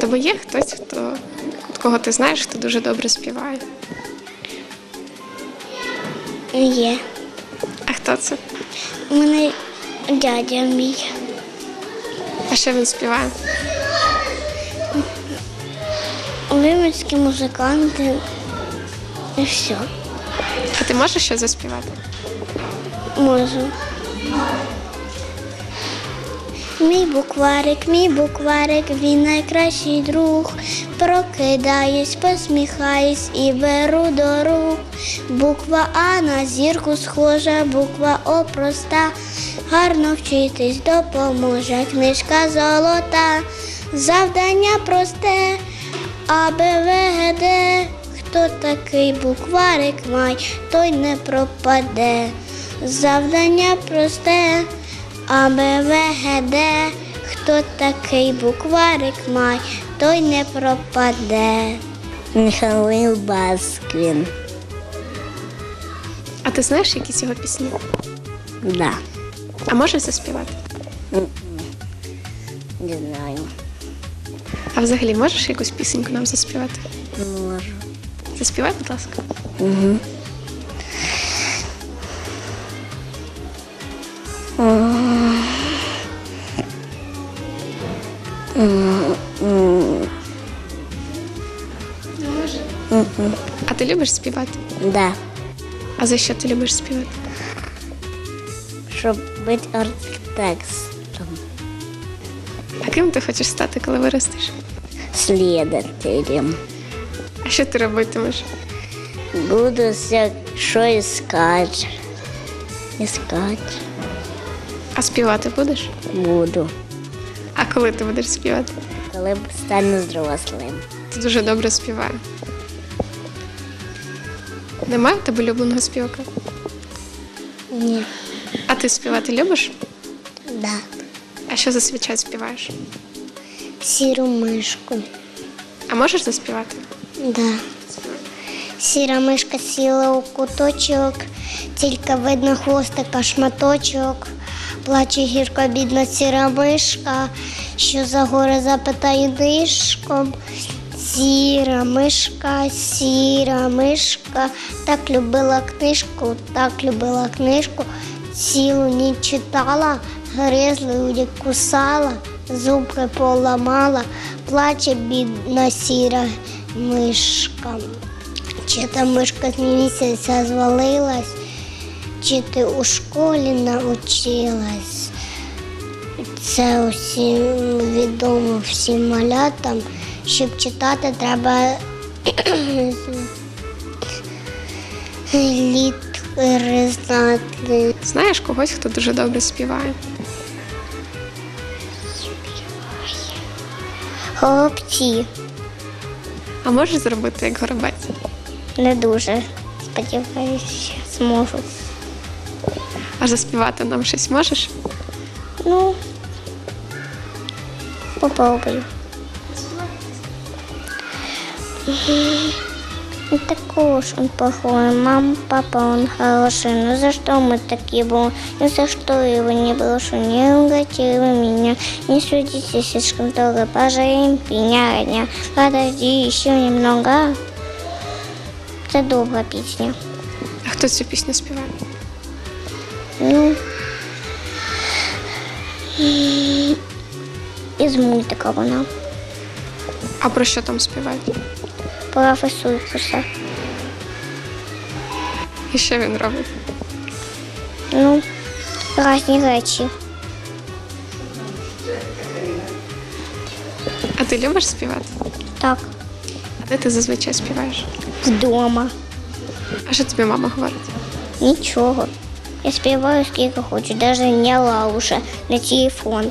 Тебе є хтось, хто кого ти знаєш, хто дуже добре співає. Є. А хто це? У мене дядя мій. А що він співає? Вимірські музиканти. І все. А ти можеш щось заспівати? Можу. Мій букварик, мій букварик, він найкращий друг. Прокидаюсь, посміхаюсь і беру до рук. Буква А на зірку схожа, буква О проста. Гарно вчитись допоможе книжка золота. Завдання просте, А, Б, В, Г, Д. Хто такий букварик май, той не пропаде. Завдання просте, А, Б, В, Г, Д. Хто такий букварик май, той не пропаде. Михайло Басквін. А ти знаєш якісь його пісні? Да, А можеш заспівати? не знаю. А взагалі можеш якусь пісеньку нам заспівати? Можу. Заспівай, будь ласка. А ти любиш співати? Да. А за що ти любиш співати? Щоб бути архітектором, А ким ти хочеш стати, коли виростеш? слідателем. А що ти робитимеш? Буду все що іскати. Іскати А співати будеш? буду, коли ти будеш співати? коли стану дорослим. Ти дуже добре співає. Немає в тебе улюбленого співака? Ні. А ти співати любиш? Да. А що зазвичай співаєш? Сіру мишку. А можеш заспівати? Да. Сіра мишка сіла у куточок, тільки видно хвостика шматочок. Плаче гірко бідна сіра мишка, що за горе запитає нишком. Сіра мишка, сіра мишка, так любила книжку, так любила книжку, цілу ніч читала, гризли кусала, зубки поламала, плаче бідна сіра мишка. Чи та мишка з місяця звалилась, чи ти у школі навчилась. Це усім відомо всім малятам. Щоб читати, треба літери знати. Знаєш когось, хто дуже добре співає? Голубці А можеш зробити як горобець? Не дуже. Сподіваюся, зможу. А заспівати нам щось можеш? Ну, попробую. Ну, Такой уж он плохой. Мама, папа, он хороший. Но за что мы такие будем? Ни за что его не брошу. Не вы меня. Не судите слишком долго. Пожалеем меня, родня. Подожди еще немного. Это добрая песня. А хто цю пісню співає? Ну, из мультика вона. А про що там співають? Професується. І що він робить? Ну, різні речі. А ти любиш співати? Так, де ти зазвичай співаєш? вдома. А що тобі мама говорить? Нічого. Я співаю скільки хочу, навіть не лауша на телефон.